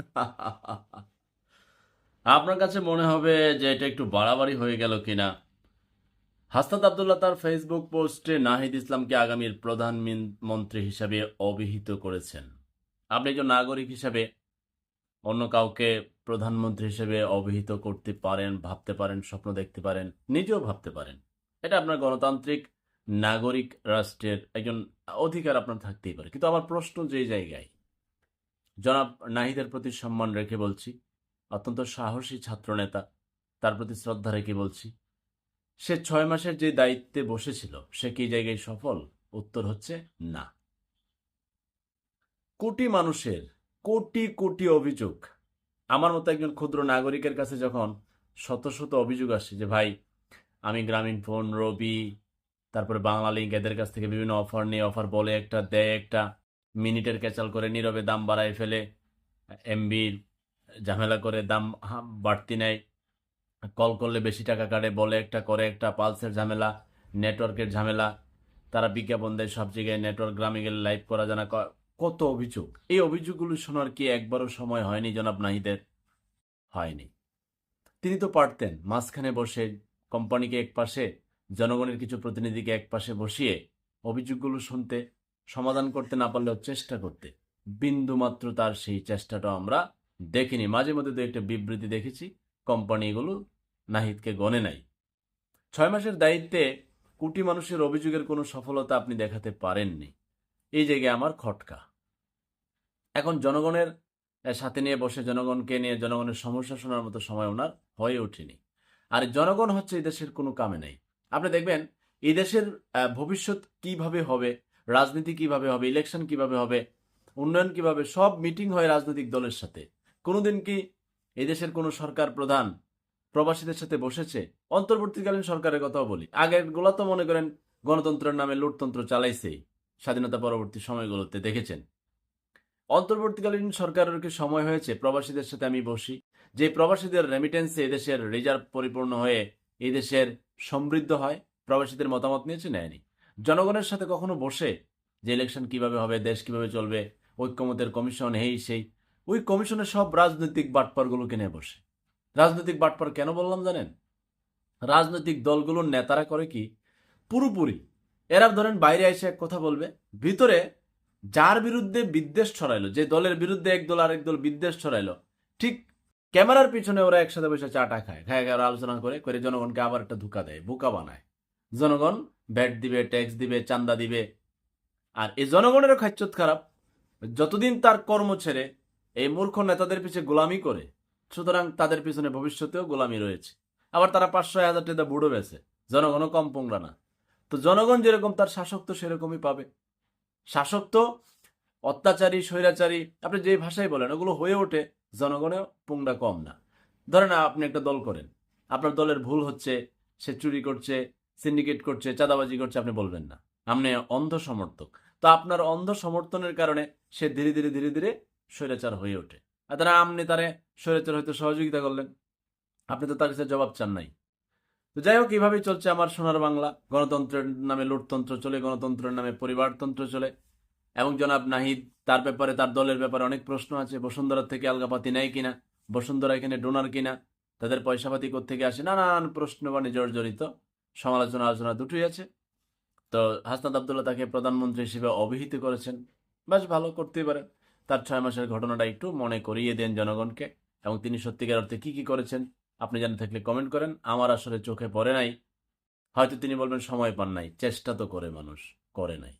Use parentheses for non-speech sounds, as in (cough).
(laughs) আপনার কাছে মনে হবে যে এটা একটু বাড়াবাড়ি হয়ে গেল কিনা? হাসনাত আবদুল্লাহ তার ফেসবুক পোস্টে নাহিদ ইসলামকে আগামীর প্রধানমন্ত্রী হিসাবে অভিহিত করেছেন। আপনি একজন নাগরিক হিসাবে অন্য কাউকে প্রধানমন্ত্রী হিসেবে অভিহিত করতে পারেন, ভাবতে পারেন, স্বপ্ন দেখতে পারেন, নিজেও ভাবতে পারেন। এটা আপনার গণতান্ত্রিক নাগরিক রাষ্ট্রের একজন অধিকার আপনার থাকতেই পারে। কিন্তু আমার প্রশ্ন যে জায়গায় জনাব নাহিদের প্রতি সম্মান রেখে বলছি, অত্যন্ত সাহসী ছাত্রনেতা, তার প্রতি শ্রদ্ধা রেখে বলছি, সে ছয় মাসের যে দায়িত্বে বসেছিল, সে কি জায়গায় সফল? উত্তর হচ্ছে না। কোটি মানুষের কোটি কোটি অভিযোগ। আমার মতো একজন ক্ষুদ্র নাগরিকের কাছে যখন শত শত অভিযোগ আসে যে, ভাই, আমি গ্রামীণ ফোন, রবি, তারপরে বাংলা লিঙ্ক এদের কাছ থেকে বিভিন্ন অফার নিয়ে, অফার বলে একটা, দেয় একটা মিনিটের ক্যাচাল করে নীরবে দাম বাড়ায় ফেলে, এমবির ঝামেলা করে দাম বাড়তি নেয়। কল করলে বেশি টাকা কাটে, বলে একটা করে একটা পালসের ঝামেলা, নেটওয়ার্কের ঝামেলা। তারা বিজ্ঞাপন দেয় সব জায়গায় নেটওয়ার্ক গ্রামে গেলে লাইভ করা জানা কত অভিযোগ। এই অভিযোগগুলো শোনার কি একবারও সময় হয়নি জনাব নাহিদের? হয়নি। তিনি তো পারতেন মাঝখানে বসে, কোম্পানিকে এক পাশে জনগণের কিছু প্রতিনিধিকে এক পাশে বসিয়ে অভিযোগগুলো শুনতে। সমাধান করতে না পারলেও চেষ্টা করতে। বিন্দুমাত্র তার সেই চেষ্টাটা আমরা দেখিনি। মাঝে মধ্যে দু একটা বিবৃতি দেখেছি কোম্পানিগুলো নাহিদকে গণে নাই। ছয় মাসের দায়িত্বে কোটি মানুষের অভিযোগের কোনো সফলতা আপনি দেখাতে পারেননি। এই জায়গায় আমার খটকা। এখন জনগণের সাথে নিয়ে বসে, জনগণকে নিয়ে, জনগণের সমস্যা শোনার মতো সময় ওনার হয়ে ওঠেনি। আর জনগণ হচ্ছে এই দেশের কোনো কামে নেই। আপনি দেখবেন, এই দেশের ভবিষ্যৎ কীভাবে হবে রাজনীতি কীভাবে হবে ইলেকশন কীভাবে হবে, উন্নয়ন কীভাবে, সব মিটিং হয় রাজনৈতিক দলের সাথে। কোনোদিন কি এই দেশের কোনো সরকার প্রধান প্রবাসীদের সাথে বসেছে? অন্তর্বর্তীকালীন সরকারের কথাও বলি। আগেরগুলা তো মনে করেন গণতন্ত্রের নামে লুটতন্ত্র চালাইছেই স্বাধীনতা পরবর্তী সময়গুলোতে দেখেছেন। অন্তর্বর্তীকালীন সরকারের কি সময় হয়েছে? প্রবাসীদের সাথে আমি বসি। যে প্রবাসীদের রেমিটেন্সে এদেশের রিজার্ভ পরিপূর্ণ হয়ে এদেশের সমৃদ্ধ হয়, প্রবাসীদের মতামত নিয়েছে নেয়নি? জনগণের সাথে কখনো বসে যে ইলেকশন কীভাবে হবে, দেশ কীভাবে চলবে, ঐক্যমতের কমিশন এই সেই, ওই কমিশনের সব রাজনৈতিক বাটপারগুলোকে নিয়ে বসে। রাজনৈতিক বাটপার কেন বললাম জানেন? রাজনৈতিক দলগুলোর নেতারা করে কি? পুরোপুরি। এরা ধরেন বাইরে এসে এক কথা বলবে, ভিতরে যার বিরুদ্ধে বিদ্বেষ ছড়াইলো, যে দলের বিরুদ্ধে এক দল আরেক দল বিদ্বেষ ছড়াইলো, ঠিক ক্যামেরার পিছনে ওরা একসাথে বসে চাটা খায় খায় আলোচনা করে করে জনগণকে আবার একটা ধোকা দেয়, বোকা বানায়। জনগণ ভ্যাট দিবে ট্যাক্স দিবে চান্দা দিবে। আর এই জনগণেরও খাচ্ছত খারাপ। যতদিন তার কর্ম ছেড়ে এই মূর্খ নেতাদের পিছে গোলামি করে, সুতরাং তাদের পিছনে ভবিষ্যতেও গোলামি রয়েছে। আবার তারা পাঁচশো হাজার টাকা বুড়ো বেছে জনগণও কম পোংরা না। তো জনগণ যেরকম তার শাসক তো সেরকমই পাবে। শাসক তো অত্যাচারী, স্বৈরাচারী, আপনি যে ভাষায় বলেন, ওগুলো হয়ে ওঠে, জনগণেও পুংরা কম না। ধরেন আপনি একটা দল করেন, আপনার দলের ভুল হচ্ছে, সে চুরি করছে সিন্ডিকেট করছে, চাঁদাবাজি করছে, আপনি বলবেন না। আপনি অন্ধ সমর্থক তো আপনার অন্ধ সমর্থনের কারণে সে ধীরে ধীরে ধীরে ধীরে স্বৈরাচার হয়ে ওঠে। আর তারা আপনি তারে স্বৈরাচার হয়তো সহযোগিতা করলেন। আপনি তো তার কাছে জবাব চান নাই। তো যাই হোক এইভাবেই চলছে আমার সোনার বাংলা। গণতন্ত্রের নামে লুটতন্ত্র চলে, গণতন্ত্রের নামে পরিবারতন্ত্র চলে। এবং জনাব নাহিদ, তার ব্যাপারে, তার দলের ব্যাপারে অনেক প্রশ্ন আছে। বসুন্ধরা থেকে আলগাপাতি নেয় কিনা? বসুন্ধরা এখানে ডোনার কিনা? তাদের পয়সাপাতি থেকে আসে? নানান প্রশ্ন বাণী জর্জরিত সমালোচনা আলোচনা দুটোই আছে। তো হাসনাদ আবদুল্লাহ তাকে প্রধানমন্ত্রী হিসেবে অভিহিত করেছেন। বেশ ভালো করতেই পারেন। তার ছয় মাসের ঘটনাটা একটু মনে করিয়ে দেন জনগণকে। এবং তিনি সত্যিকার অর্থে কী কী করেছেন, আপনি জানতে থাকলে কমেন্ট করেন। আমার আসলে চোখে পড়ে নাই। হয়তো তিনি বলবেন, সময় পান নাই। চেষ্টা তো করে মানুষ, করে নাই।